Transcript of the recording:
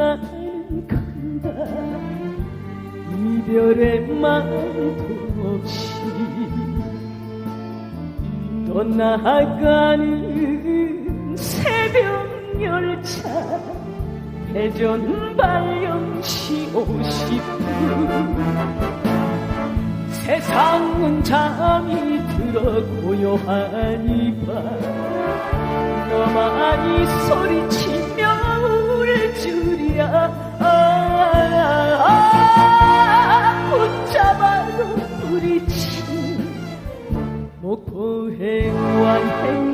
나는 간다. 이별의 말도 없이 떠나가는 새벽 열차 대전 발령시 50분 세상은 잠이 들어 고요하니까. 너만이 소리치며 울 줄이야 아, 아, 아, 붙잡아도 우리 친 목포 행완 행